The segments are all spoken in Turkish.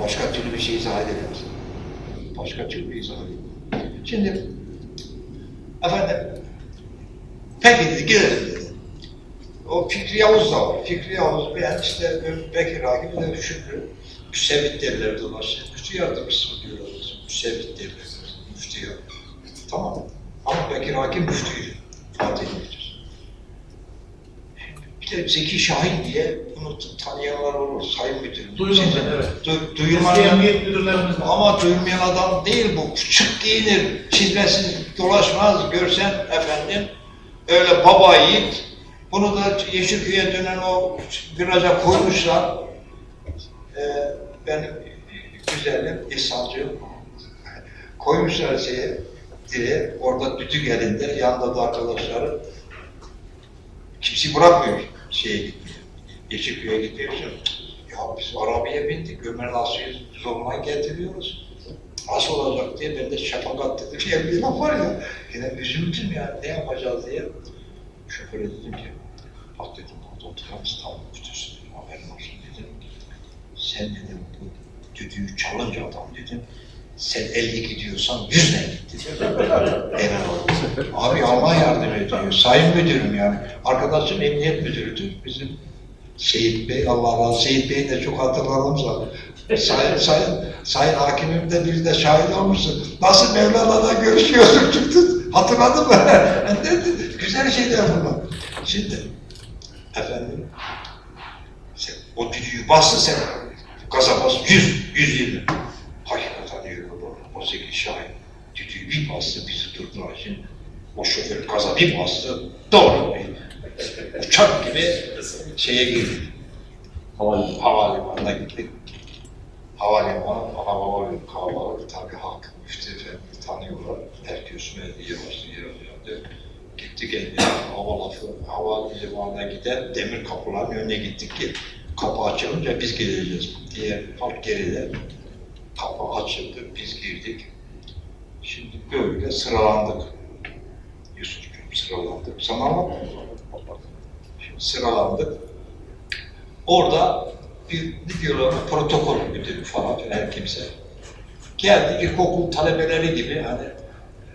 Başka türlü bir şey izah edemez. Başka türlü izah edemez. Şimdi efendim peki dedi gidelim dedi. O Fikri Yavuz da var. Fikri Yavuz ben işte Bekir Hakim bir de Şükrü müsevvit derlerdi. Şey, müftü yardımcısı diyorlar. Müsevvit derlerdi. Müftü yardımcısı. Tamam. Ama Bekir Hakim müftüydü. Fatih müftüsü. De Zeki Şahin diye bunu tanıyanlar olur. Sayın Müdürüm. Duydum ben, evet. Du, duymayan, emniyet müdürlerimiz ama duymayan adam değil bu. Küçük giyinir, çizmesiz dolaşmaz. Görsen efendim öyle baba yiğit. Bunu da Yeşilköy'e dönen o viraja koymuşlar. Ee, benim güzelim İhsancığım koymuşlar şeye diye orada düdük elinde yanında da arkadaşları kimse bırakmıyor şeye gitmiyor. Yeşilköy'e gidiyorsun. Ya biz arabaya bindik Ömer Nasuh'yu zoruna getiriyoruz. Nasıl olacak diye ben de şafakat dedim. Ya bir laf var ya. Yine üzüldüm ya ne yapacağız diye. Şoföre dedim ki bak dedim burada oturan İstanbul müftüsü haberin olsun dedim. Sen dedim bu düdüğü çalınca adam dedim. Sen 50 gidiyorsan 100 ne git dedim. Evet. Abi Allah yardım ediyor. Sayın müdürüm yani. Arkadaşım emniyet müdürüdür. Bizim Seyit Bey, Allah razı. Seyit Bey'i de çok hatırladım zaten. Sayın, sayın, sayın hakimim de bir de şahit olmuşsun. Nasıl Mevlana'da görüşüyorsun çıktın. Hatırladın mı? Güzel şeyler bunlar. Şimdi efendim sen o düdüğü bastı sen gaza bas 100, 120. Hakikaten diyor bu. O Zeki Şahin düdüğü bir bastı bizi durdular. Şimdi o şoför gaza bir bastı doğru uçak gibi şeye girdik. Havalimanı. Havalimanına gittik. Havalimanı, havalimanı kalabalık tabii halk müftü efendi tanıyorlar. Herkes verdi yavaş yavaş Gittik eline hava lafı, havalimanına giden demir kapıların önüne gittik ki kapı açılınca biz gireceğiz. Diğer halk geride. Kapı açıldı, biz girdik. Şimdi böyle sıralandık. Yusuf'cum sıralandık. Sana. Şimdi sıralandık. Orada bir ne diyorlar protokol müdürü falan her kimse. Geldi ilkokul talebeleri gibi hani,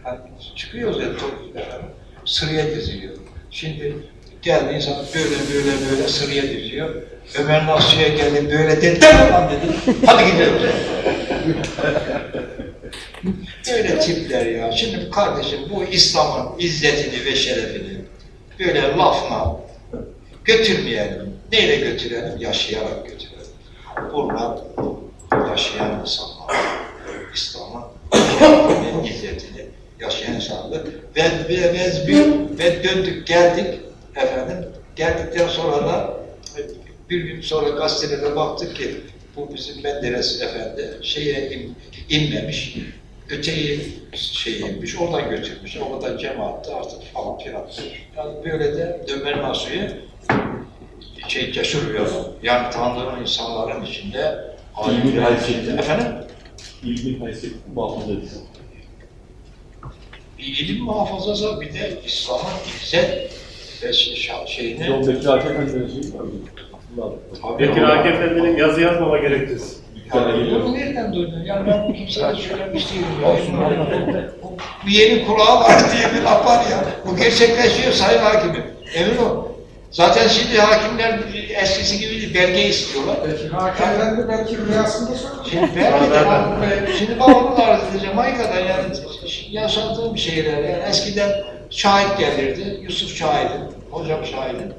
hani çıkıyoruz ya efendim, sıraya diziliyor. Şimdi geldi insan böyle böyle böyle sıraya diziyor. Ömer Nasuh'ya geldi böyle dedi. Tamam dedi. Hadi gidiyoruz. Böyle tipler ya. Şimdi kardeşim bu İslam'ın izzetini ve şerefini böyle lafla götürmeyelim. Neyle götürelim? Yaşayarak götürelim. Bunlar yaşayan insanlar. İslam'ın izzetini yaşayan insanlar. Ve, ve, ve, ve döndük geldik efendim. Geldikten sonra da bir gün sonra gazetelere baktık ki bu bizim Menderes Efendi şeye in, inmemiş. Öteyi şey inmiş, oradan götürmüş. Orada cemaatte artık falan filan. Yani böyle de Ömer Nasuh'u şey cesur bir adam. Yani tanıdığım insanların içinde İlmi haysiyeti. Efendim? İlmi haysiyeti muhafaza edilsin. Bir ilim muhafazası bir de İslam'ın izzet ve şeyini Yol Bekir var mı? Hakem Efendi'nin yazı yazmama gerekçesi. Yani geliyor. bunu nereden duydun? Yani ben kimseye söylemiş değilim. ya. Bu yeni kulağı var diye bir laf var ya. Bu gerçekleşiyor Sayın Hakimim. Emin ol. Zaten şimdi hakimler eskisi gibi değil, belge istiyorlar. Belki hakimler de belki rüyasında söyler. Şimdi belki de şimdi ben onu arz edeceğim. Hakikaten yani yaşadığım şeyler yani eskiden şahit gelirdi. Yusuf şahidim, hocam şahidim.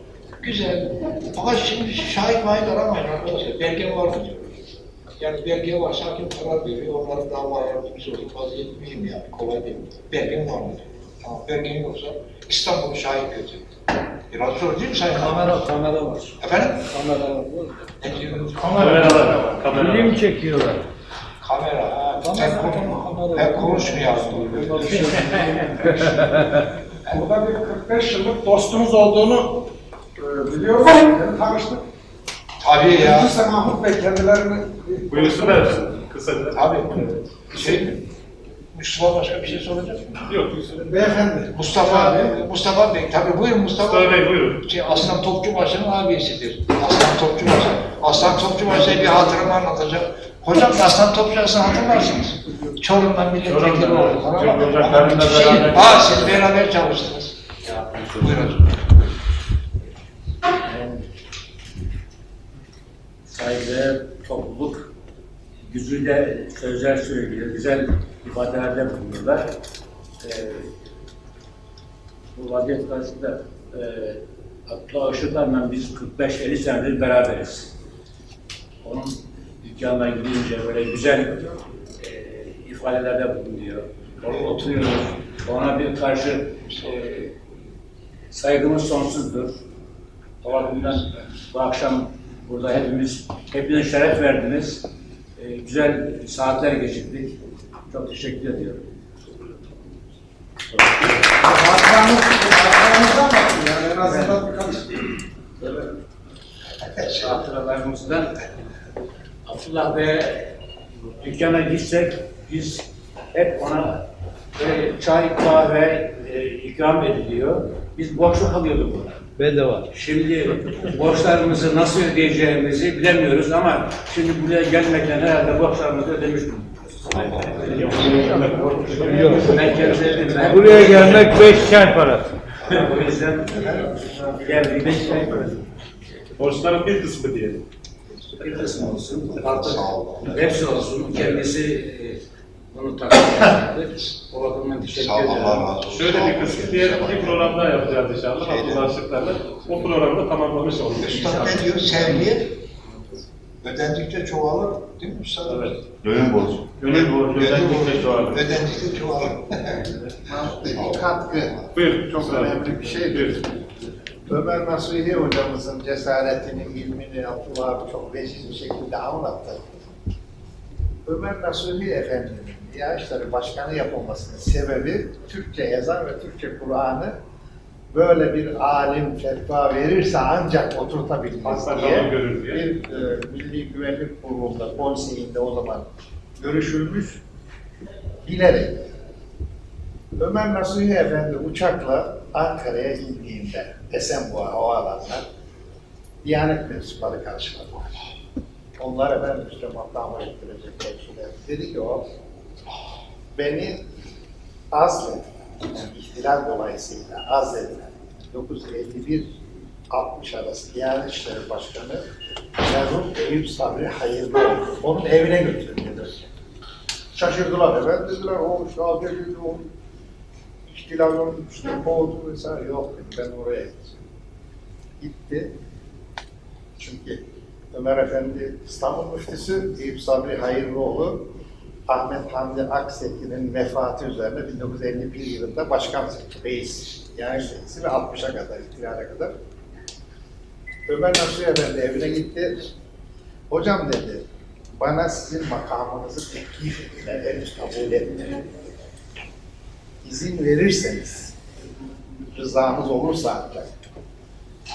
Güzel. Ama şimdi şahit mahit aramayın arkadaşlar. Belge var mı diyor. Yani belge varsa hakim karar veriyor. Onların davalarını biz olur vaziyet mühim yani. Kolay değil. Belgen var mı diyor. Tamam belgen yoksa İstanbul'u şahit götür. Biraz zor değil mi Sayın? Kamera, kamera var. Efendim? Kamera var. Ne diyorsunuz? Kameralar. Kameralar. Film çekiyorlar. Kamera. Ha, Kamera, hep, kamera. hep konuşmayalım. Burada bir 45 yıllık dostumuz olduğunu e, biliyorum. Yani tanıştık. Tabii ya. Meclise Mahmut Bey kendilerini Buyursun versin. Kısaca. Tabii. Şey, Mustafa başka bir şey soracak mı? Yok buyursun. beyefendi. Mustafa, Mustafa Bey. Tabii buyurun Mustafa. Mustafa Bey buyurun. Şey, Aslan Topçubaşı'nın abisidir. Aslan Topçubaşı. Aslan Topçubaşı'ya bir hatıramı anlatacağım. Hocam Aslan Topçu'nu hatırlarsınız. Çorum'dan milletvekili Çorum'dan, oldu falan. Ama- şey, Aa siz beraber çalıştınız. Buyurun. Güzüyle sözler söylüyor, güzel ifadelerde bulunuyorlar. Ee, bu vaziyet karşısında e, Abdullah Işıklar'la biz 45-50 senedir beraberiz. Onun dükkanına gidince böyle güzel e, ifadelerde bulunuyor. Orada oturuyoruz. Ona bir karşı e, saygımız sonsuzdur. O bakımdan bu akşam burada hepimiz, hepiniz şeref verdiniz. Ee, güzel saatler geçirdik. Çok teşekkür ediyorum. Yani en azından birkaç. Böyle Hatıralarımızdan Abdullah Bey'e dükkana gitsek biz hep ona böyle çay, kahve e, ikram ediliyor. Biz borçlu kalıyorduk ona. Bedava. Şimdi borçlarımızı nasıl ödeyeceğimizi bilemiyoruz ama şimdi buraya gelmekle herhalde borçlarımızı ödemiş dedim. Buraya gelmek beş çay parası. O yüzden geldik. Beş çay parası. Borçların bir kısmı diyelim. Bir kısmı olsun. Artık hepsi olsun. Kendisi e, bunu takdir etti. O bakımdan teşekkür Sağ ol, ederim. Allah razı olsun. Şöyle bir kısmı diğer bir program daha yapacağız inşallah. Şeyde- Abdullah Işıklar'la. O programı da tamamlamış olduk. Üstad ne diyor? Sevgi ödendikçe çoğalır. Değil mi Üstad? Evet. Gönül borcu. Gönül borcu ödendikçe çoğalır. Ödendikçe çoğalır. Bir katkı. Buyur. Çok önemli bir şey. Buyur. Ömer Nasuhi hocamızın cesaretini, ilmini Abdullah abi çok leziz bir şekilde anlattı. Ömer Nasuhi Efendi'nin Diyanet İşleri Başkanı yapılmasının sebebi Türkçe ezan ve Türkçe Kur'an'ı böyle bir alim fetva verirse ancak oturtabilmez diye diye. bir e, Milli Güvenlik Kurulu'nda, konseyinde o zaman görüşülmüş bilerek Ömer Nasuhi Efendi uçakla Ankara'ya indiğinde Esenboğa Havaalanı'na Diyanet mensupları karşıladılar. Onlara ben Müslüman damat ettirecek ölçüler. Dedi ki o, beni azlet, ihtilal dolayısıyla azledilen 1951-60 arası Diyanet İşleri Başkanı Merhum Eyüp Sabri Hayırlıoğlu. Onun evine götürdüler. Şaşırdılar. Ben dediler o işte abi dedi o ihtilalın işte kovdu vesaire. Yok ben oraya gideceğim. Gitti. Çünkü Ömer Efendi İstanbul Müftüsü, Eyüp Sabri Hayırlıoğlu, Ahmet Hamdi Akseki'nin vefatı üzerine 1951 yılında başkan seçti, reis. Yani reisi ve 60'a kadar, ihtilale kadar. Ömer Nasuhi Efendi evine gitti. Hocam dedi, bana sizin makamınızı teklif ettiler, henüz kabul etmedim. İzin verirseniz, rızanız olursa ancak,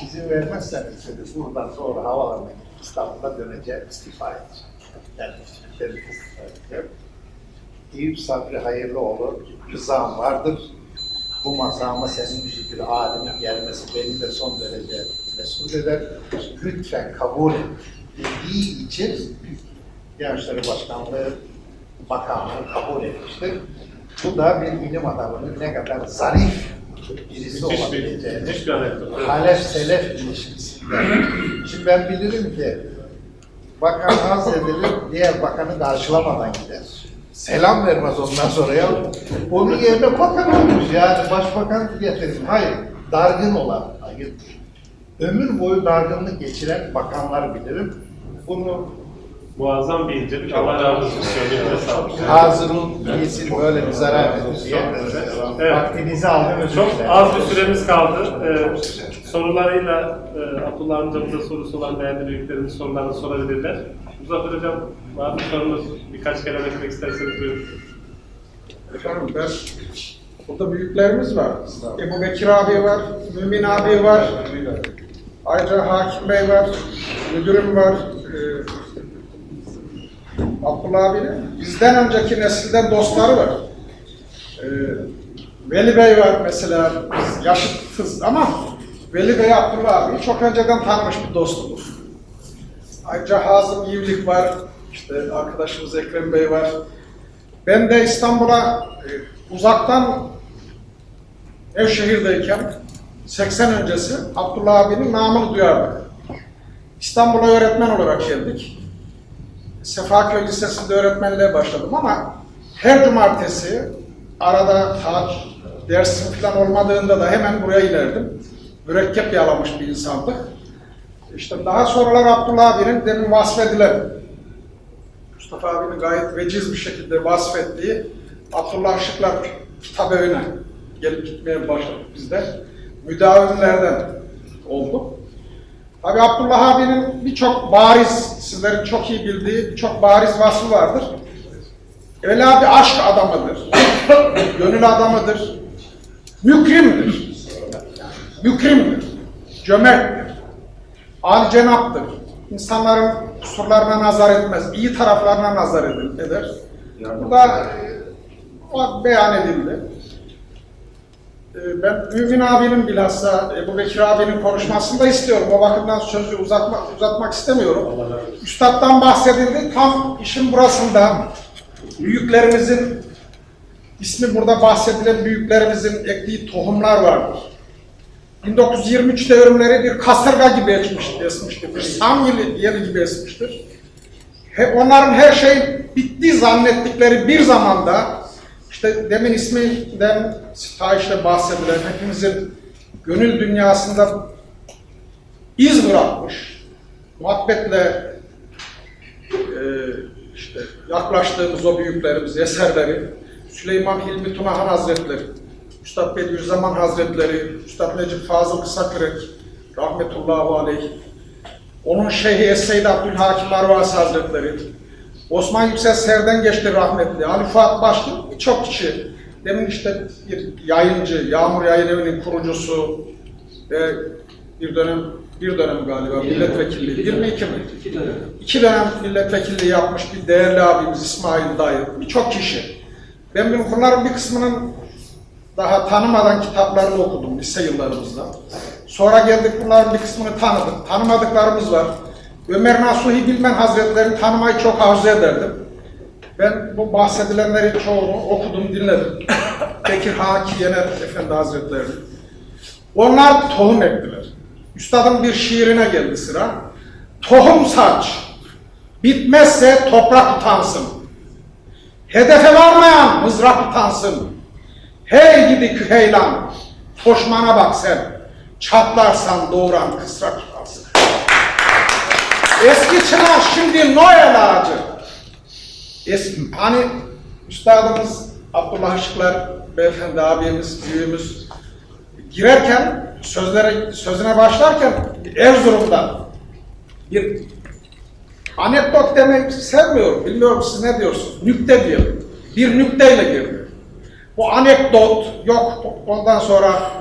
izin vermezseniz dedi, buradan sonra havalarına gidip İstanbul'a döneceğim, istifa edeceğim. Yani edeceğim. Eyüp Sabri Hayırlıoğlu, rızam vardır. Bu makama senin bir alimin gelmesi beni de son derece mesut eder. Lütfen kabul et dediği için Gençleri Başkanlığı makamını kabul etmiştir. Bu da bir ilim adamının ne kadar zarif birisi Müthiş bir, olabileceğini müthiş bir anekdot. Evet. Halef-Selef ilişkisinde. Şimdi ben bilirim ki bakan haz edilir, diğer bakanı karşılamadan gider. Selam vermez ondan sonra ya. Onun yerine bakan olmuş yani başbakan getirir. Hayır, dargın olan, hayır. Ömür boyu dargınlık geçiren bakanlar bilirim. Bunu Muazzam bir incelik. Allah razı olsun. Söylediğine sağlık. Hazır'ın iyisi böyle bir zarar verir. Evet. Vaktinizi aldım özür Çok dilerim. az bir süremiz kaldı. Ee, sorularıyla e, Abdullah amcamıza sorusu olan değerli büyüklerimiz sorularını sorabilirler. Muzaffer Hocam, var mı sorunuz? Birkaç kere etmek isterseniz buyurun. Efendim ben, burada büyüklerimiz var. Ebu Bekir abi var, Mümin abi var. Ayrıca Hakim Bey var, müdürüm var. Ee, Abdullah abinin bizden önceki nesilden dostları var. Ee, Veli Bey var mesela, biz yaşıtız ama Veli Bey Abdullah abi çok önceden tanımış bir dostumuz. Ayrıca Hazım Yivlik var, İşte arkadaşımız Ekrem Bey var. Ben de İstanbul'a e, uzaktan Nevşehir'deyken 80 öncesi Abdullah abinin namını duyardık. İstanbul'a öğretmen olarak geldik. Sefaköy Lisesi'nde öğretmenliğe başladım ama her cumartesi arada taç, dersim falan olmadığında da hemen buraya inerdim. Mürekkep yalamış bir insandık. İşte daha sonralar Abdullah abinin demin vasfedilen, Mustafa abinin gayet veciz bir şekilde vasfettiği Abdullah Işıklar kitabı öne gelip gitmeye başladık biz de. Müdavimlerden olduk. Tabi Abdullah abinin birçok bariz, sizlerin çok iyi bildiği birçok bariz vasfı vardır. Evvela bir aşk adamıdır, gönül adamıdır, mükrimdir, mükrimdir, cömerttir, âli cenaptır. İnsanların kusurlarına nazar etmez, iyi taraflarına nazar ed- eder. Bu da e, o beyan edildi. Ee, Ben Mümin abinin bilhassa Ebu Bekir abinin konuşmasını da istiyorum. O bakımdan sözü uzatmak, uzatmak istemiyorum. Üstad'dan bahsedildi. Tam işin burasında büyüklerimizin ismi burada bahsedilen büyüklerimizin ektiği tohumlar vardır. 1923 devrimleri bir kasırga gibi esmiş, esmiştir. Bir samyeli yeri gibi esmiştir. He, onların her şey bitti zannettikleri bir zamanda işte demin isminden sitayişle bahsedilen hepimizin gönül dünyasında iz bırakmış, muhabbetle e, işte yaklaştığımız o büyüklerimiz, eserleri, Süleyman Hilmi Tunahan Hazretleri, Üstad Bediüzzaman Hazretleri, Üstad Necip Fazıl Kısakürek, rahmetullahi aleyh, onun Şeyhi Es-Seyyid Abdülhakim Arvas Hazretleri, Osman Yüksel Serden geçti rahmetli, Ali Fuat Başlı birçok kişi. Demin işte bir yayıncı, Yağmur Yayın Evi'nin kurucusu ve bir dönem bir dönem galiba milletvekilliği, 22 mi? İki dönem. İki dönem milletvekilliği yapmış bir değerli abimiz İsmail Dayı, birçok kişi. Ben bunların bir kısmının daha tanımadan kitaplarını okudum lise yıllarımızda. Sonra geldik bunların bir kısmını tanıdık. Tanımadıklarımız var. Ömer Nasuhi Bilmen Hazretleri'ni tanımayı çok arzu ederdim. Ben bu bahsedilenlerin çoğunu okudum, dinledim. Bekir Haki Yener Efendi Hazretleri. Onlar tohum ektiler. Üstadın bir şiirine geldi sıra. Tohum saç, bitmezse toprak utansın. Hedefe varmayan mızrak utansın. Hey gidi küheylan, toşmana bak sen. Çatlarsan doğuran kısrak. Eski çınar şimdi Noel ağacı. Eski, hani üstadımız Abdullah Işıklar beyefendi abimiz, büyüğümüz girerken sözlere sözüne başlarken Erzurum'dan bir anekdot demek sevmiyorum. Bilmiyorum siz ne diyorsunuz? Nükte diyor. Bir nükteyle girdi. Bu anekdot yok ondan sonra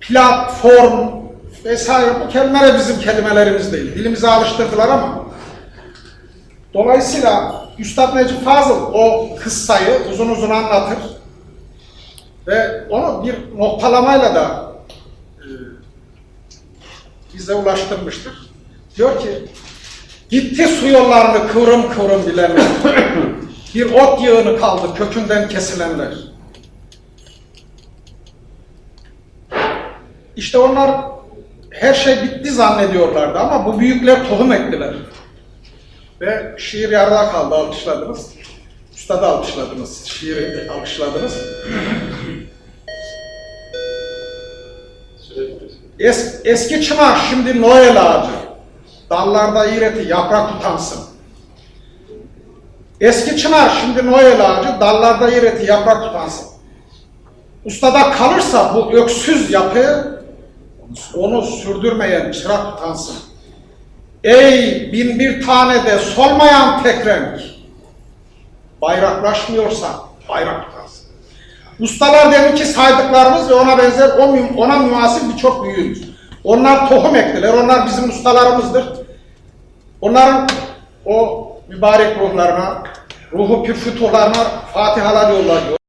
platform vesaire bu kelimeler bizim kelimelerimiz değil. Dilimize alıştırdılar ama dolayısıyla Üstad Necip Fazıl o kıssayı uzun uzun anlatır ve onu bir noktalamayla da e, bize ulaştırmıştır. Diyor ki gitti su yollarını kıvrım kıvrım bilenler bir ot yığını kaldı kökünden kesilenler. İşte onlar her şey bitti zannediyorlardı ama bu büyükler tohum ektiler. Ve şiir yarıda kaldı, alkışladınız. Üstadı alkışladınız, şiiri alkışladınız. Es, eski çınar şimdi Noel ağacı. Dallarda iğreti yaprak utansın. Eski çınar şimdi Noel ağacı. Dallarda iğreti yaprak utansın. Ustada kalırsa bu öksüz yapı onu sürdürmeyen çırak utansın. Ey bin bir tane de solmayan tek renk. Bayraklaşmıyorsa bayrak utansın. Ustalar demin ki saydıklarımız ve ona benzer ona münasip birçok büyüğümüz. Onlar tohum ektiler. Onlar bizim ustalarımızdır. Onların o mübarek ruhlarına, ruhu pür fütuhlarına fatihalar yollar.